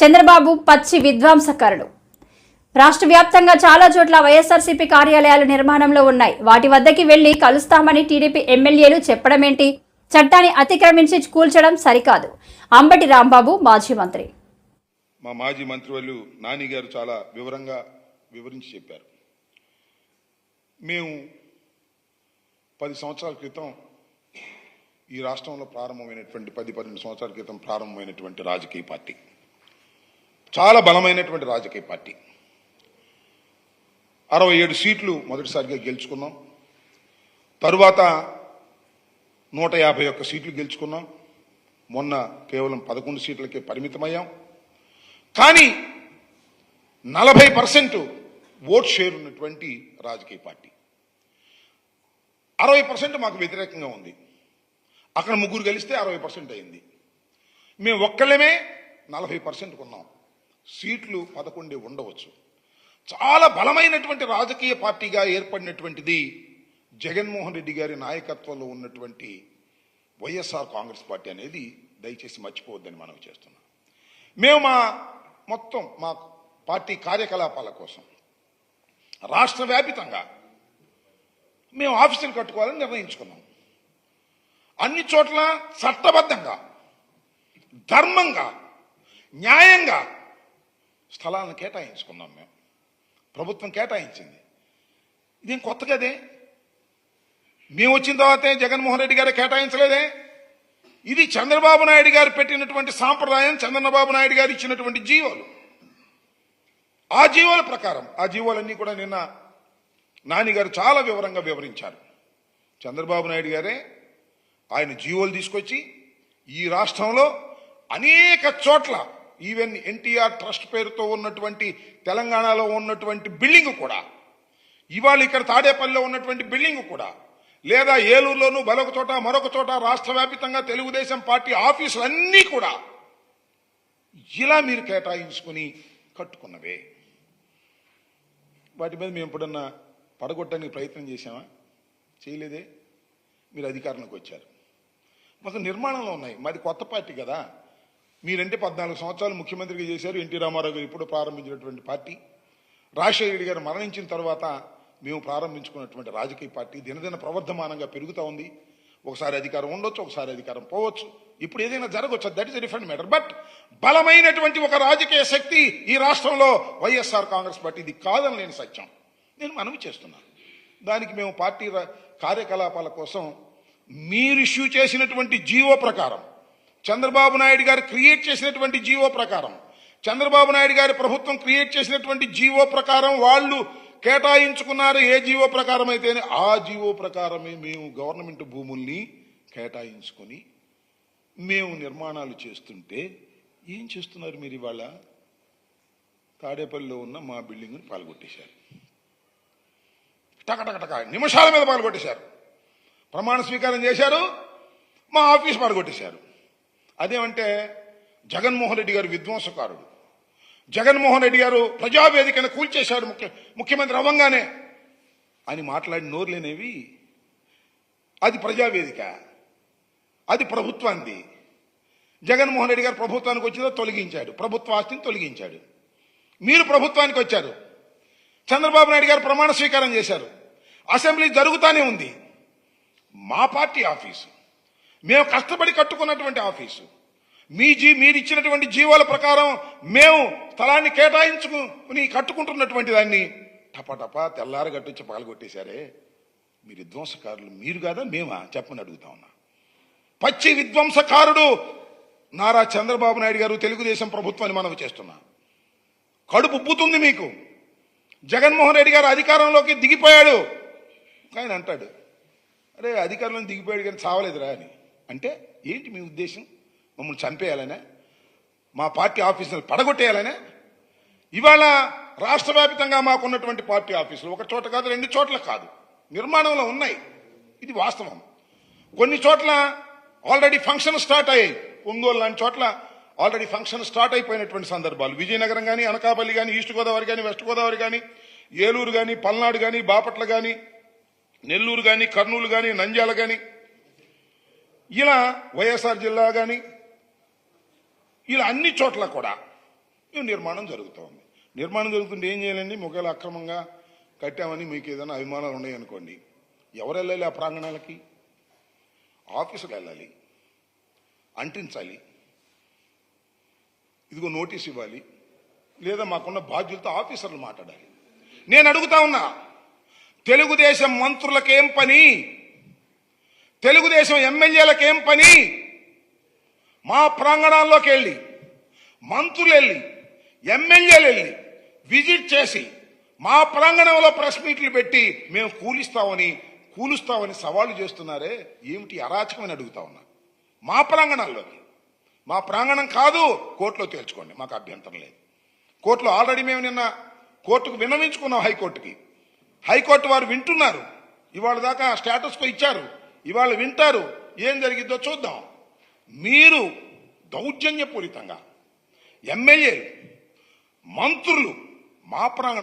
చంద్రబాబు పచ్చి విధ్వంసకరుడు. రాష్ట్ర వ్యాప్తంగా చాలా చోట్ల వైఎస్ఆర్సీపీ కార్యాలయాలు నిర్మాణంలో ఉన్నాయి. వాటి వద్దకి వెళ్ళి కలుస్తామని టీడీపీ ఎమ్మెల్యేలు చెప్పడమేంటి? చట్టాన్ని అతిక్రమించి కూల్చడం సరికాదు. అంబటి రాంబాబు మాజీ మంత్రి. మా మాజీ మంత్రివర్యులు నాని గారు చాలా వివరంగా వివరించి చెప్పారు. మేము పది సంవత్సరాల క్రితం ఈ రాష్ట్రంలో ప్రారంభమైనటువంటి పది పన్నెండు సంవత్సరాల క్రితం ప్రారంభమైనటువంటి రాజకీయ పార్టీ. చాలా బలమైనటువంటి రాజకీయ పార్టీ. అరవై ఏడు సీట్లు మొదటిసారిగా గెలుచుకున్నాం. తరువాత నూట యాభై ఒక్క సీట్లు గెలుచుకున్నాం. మొన్న కేవలం పదకొండు సీట్లకే పరిమితమయ్యాం. కానీ నలభై పర్సెంట్ ఓట్ షేర్ ఉన్నటువంటి రాజకీయ పార్టీ. అరవై పర్సెంట్ మాకు వ్యతిరేకంగా ఉంది. అక్కడ ముగ్గురు గెలిస్తే అరవై పర్సెంట్ అయింది. మేము ఒక్కళ్ళమే నలభై పర్సెంట్ కొన్నాం. సీట్లు పదకొండే ఉండవచ్చు. చాలా బలమైనటువంటి రాజకీయ పార్టీగా ఏర్పడినటువంటిది జగన్మోహన్ రెడ్డి గారి నాయకత్వంలో ఉన్నటువంటి వైఎస్ఆర్ కాంగ్రెస్ పార్టీ అనేది దయచేసి మర్చిపోవద్దని మనం చేస్తున్నాం. మేము మా మొత్తం మా పార్టీ కార్యకలాపాల కోసం రాష్ట్ర వ్యాపితంగా మేము ఆఫీసులు కట్టుకోవాలని నిర్ణయించుకున్నాం. అన్ని చోట్ల చట్టబద్ధంగా ధర్మంగా న్యాయంగా స్థలాలను కేటాయించుకున్నాం మేము. ప్రభుత్వం కేటాయించింది. ఇదేం కొత్త కదే? మేము వచ్చిన తర్వాతే జగన్మోహన్ రెడ్డి గారు కేటాయించలేదే? ఇది చంద్రబాబు నాయుడు గారు పెట్టినటువంటి సాంప్రదాయం చంద్రబాబు నాయుడు గారు ఇచ్చినటువంటి జీవోలు. ఆ జీవోల ప్రకారం ఆ జీవోలన్నీ కూడా నిన్న నానిగారు చాలా వివరంగా వివరించారు. చంద్రబాబు నాయుడు గారే ఆయన జీవోలు తీసుకొచ్చి ఈ రాష్ట్రంలో అనేక చోట్ల ఈవెన్ ఎన్టీఆర్ ట్రస్ట్ పేరుతో ఉన్నటువంటి తెలంగాణలో ఉన్నటువంటి బిల్డింగ్ కూడా ఇవాళ ఇక్కడ తాడేపల్లిలో ఉన్నటువంటి బిల్డింగ్ కూడా లేదా ఏలూరులోను మరొక చోట మరొక చోట రాష్ట్ర వ్యాపితంగా తెలుగుదేశం పార్టీ ఆఫీసులు అన్నీ కూడా ఇలా మీరు కేటాయించుకుని కట్టుకున్నవే. వాటి మీద మేము ఎప్పుడన్నా పడగొట్టడానికి ప్రయత్నం చేశామా? చేయలేదే? మీరు అధికారంలోకి వచ్చారు. మాకు నిర్మాణంలో ఉన్నాయి. మాది కొత్త పార్టీ కదా. మీరంటే పద్నాలుగు సంవత్సరాలు ముఖ్యమంత్రిగా చేశారు ఎన్టీ రామారావు గారు ఇప్పుడు ప్రారంభించినటువంటి పార్టీ. రాజశేఖర రెడ్డి గారు మరణించిన తర్వాత మేము ప్రారంభించుకున్నటువంటి రాజకీయ పార్టీ దినదిన ప్రవర్ధమానంగా పెరుగుతూ ఉంది. ఒకసారి అధికారం ఉండొచ్చు ఒకసారి అధికారం పోవచ్చు. ఇప్పుడు ఏదైనా జరగవచ్చు that is different matter but బలమైనటువంటి ఒక రాజకీయ శక్తి ఈ రాష్ట్రంలో వైఎస్ఆర్ కాంగ్రెస్ పార్టీ ఇది కాదని నేను సత్యం. నేను మనవి చేస్తున్నాను. దానికి మేము పార్టీ కార్యకలాపాల కోసం మీరు ఇష్యూ చేసినటువంటి జీవో ప్రకారం చంద్రబాబు నాయుడు గారు క్రియేట్ చేసినటువంటి జీవో ప్రకారం చంద్రబాబు నాయుడు గారి ప్రభుత్వం క్రియేట్ చేసినటువంటి జీవో ప్రకారం వాళ్ళు కేటాయించుకున్నారు ఏ జీవో ప్రకారం అయితేనే ఆ జీవో ప్రకారమే మేము గవర్నమెంట్ భూముల్ని కేటాయించుకొని మేము నిర్మాణాలు చేస్తుంటే ఏం చేస్తున్నారు మీరు ఇవాళ? తాడేపల్లిలో ఉన్న మా బిల్డింగ్ని పాల్గొట్టేశారు. టకటకటక నిమిషాల మీద పాల్గొట్టేశారు. ప్రమాణ స్వీకారం చేశారు మా ఆఫీస్ పాల్గొట్టేశారు. అదేమంటే జగన్మోహన్ రెడ్డి గారు విధ్వంసకారుడు. జగన్మోహన్ రెడ్డి గారు ప్రజావేదికను కూల్చేశాడు ముఖ్య ముఖ్యమంత్రి అవ్వంగానే. అని మాట్లాడి నోరులేనేవి? అది ప్రజావేదిక. అది ప్రభుత్వాన్ని జగన్మోహన్ రెడ్డి గారు ప్రభుత్వానికి వచ్చిందో తొలగించాడు. ప్రభుత్వ ఆస్తిని తొలగించాడు. మీరు ప్రభుత్వానికి వచ్చారు. చంద్రబాబు నాయుడు గారు ప్రమాణ స్వీకారం చేశారు. అసెంబ్లీ జరుగుతానే ఉంది. మా పార్టీ ఆఫీసు. మేము కష్టపడి కట్టుకున్నటువంటి ఆఫీసు. మీ జీ మీరు ఇచ్చినటువంటి జీవాల ప్రకారం మేము స్థలాన్ని కేటాయించుకుని కట్టుకుంటున్నటువంటి దాన్ని టపటపా తెల్లారి గట్టొచ్చి పగలగొట్టేశారే. మీరు విధ్వంసకారులు మీరు కాదా మేమా? చెప్పని అడుగుతా ఉన్నా. పచ్చి విధ్వంసకారుడు నారా చంద్రబాబు నాయుడు గారు తెలుగుదేశం ప్రభుత్వాన్ని మనవి చేస్తున్నా. కడుపు ఉబ్బుతుంది మీకు. జగన్మోహన్ రెడ్డి గారు అధికారంలోకి దిగిపోయాడు. ఆయన అంటాడు అరే అధికారంలో దిగిపోయాడు కానీ చావలేదురా అని. అంటే ఏంటి మీ ఉద్దేశం? మమ్మల్ని చంపేయాలనే? మా పార్టీ ఆఫీసులు పడగొట్టేయాలనే? ఇవాళ రాష్ట్ర వ్యాప్తంగా మాకున్నటువంటి పార్టీ ఆఫీసులు ఒక చోట కాదు రెండు చోట్ల కాదు. నిర్మాణంలో ఉన్నాయి. ఇది వాస్తవం. కొన్ని చోట్ల ఆల్రెడీ ఫంక్షన్ స్టార్ట్ అయ్యాయి. ఒంగోలు లాంటి చోట్ల ఆల్రెడీ ఫంక్షన్ స్టార్ట్ అయిపోయినటువంటి సందర్భాలు. విజయనగరం కానీ అనకాపల్లి కానీ ఈస్ట్ గోదావరి కానీ వెస్ట్ గోదావరి కానీ ఏలూరు కానీ పల్నాడు కానీ బాపట్ల కానీ నెల్లూరు కానీ కర్నూలు కానీ నంద్యాల కానీ ఇలా వైఎస్ఆర్ జిల్లా కానీ ఇలా అన్ని చోట్ల కూడా ఇవి నిర్మాణం జరుగుతుంది. నిర్మాణం జరుగుతుంటే ఏం చేయాలండి? ఒకవేళ అక్రమంగా కట్టామని మీకు ఏదైనా అభిమానాలు ఉన్నాయనుకోండి ఎవరు వెళ్ళాలి ఆ ప్రాంగణాలకి? ఆఫీసుకు వెళ్ళాలి అంటించాలి ఇదిగో నోటీస్ ఇవ్వాలి లేదా మాకున్న బాధ్యులతో ఆఫీసర్లు మాట్లాడాలి. నేను అడుగుతా ఉన్నా తెలుగుదేశం మంత్రులకేం పని? తెలుగుదేశం ఎమ్మెల్యేలకేం పని? మా ప్రాంగణాల్లోకి వెళ్ళి మంత్రులు వెళ్ళి ఎమ్మెల్యేలు వెళ్ళి విజిట్ చేసి మా ప్రాంగణంలో ప్రెస్ మీట్లు పెట్టి మేము కూలిస్తామని కూలుస్తామని సవాళ్ళు చేస్తున్నారే? ఏమిటి అరాచకమని అడుగుతా ఉన్నా. మా ప్రాంగణాల్లోకి మా ప్రాంగణం కాదు కోర్టులో తేల్చుకోండి మాకు అభ్యంతరం లేదు. కోర్టులో ఆల్రెడీ మేము నిన్న కోర్టుకు విన్నవించుకున్నాం హైకోర్టుకి. హైకోర్టు వారు వింటున్నారు. ఇవాళ దాకా స్టేటస్కు ఇచ్చారు. ఇవాళ వింటారు ఏం జరిగిద్దో చూద్దాం. మీరు దౌర్జన్యపూరితంగా ఎమ్మెల్యేలు మంత్రులు మా ప్రాంగణ